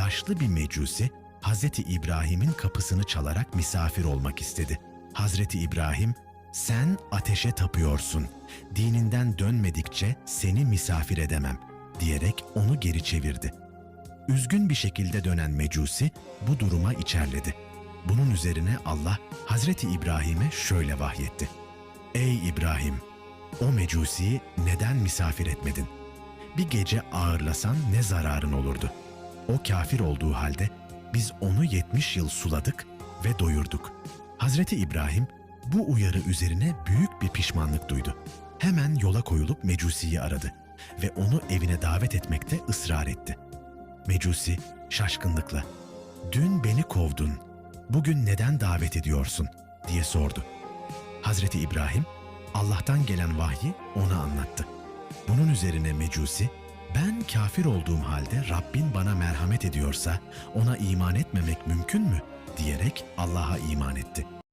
yaşlı bir mecusi Hazreti İbrahim'in kapısını çalarak misafir olmak istedi. Hazreti İbrahim, sen ateşe tapıyorsun. Dininden dönmedikçe seni misafir edemem diyerek onu geri çevirdi. Üzgün bir şekilde dönen mecusi bu duruma içerledi. Bunun üzerine Allah Hazreti İbrahim'e şöyle vahyetti. Ey İbrahim! O mecusiyi neden misafir etmedin? Bir gece ağırlasan ne zararın olurdu? O kafir olduğu halde biz onu 70 yıl suladık ve doyurduk. Hazreti İbrahim bu uyarı üzerine büyük bir pişmanlık duydu. Hemen yola koyulup Mecusi'yi aradı ve onu evine davet etmekte ısrar etti. Mecusi şaşkınlıkla "Dün beni kovdun. Bugün neden davet ediyorsun?" diye sordu. Hazreti İbrahim Allah'tan gelen vahyi ona anlattı. Bunun üzerine Mecusi, ben kafir olduğum halde Rabbin bana merhamet ediyorsa ona iman etmemek mümkün mü? diyerek Allah'a iman etti.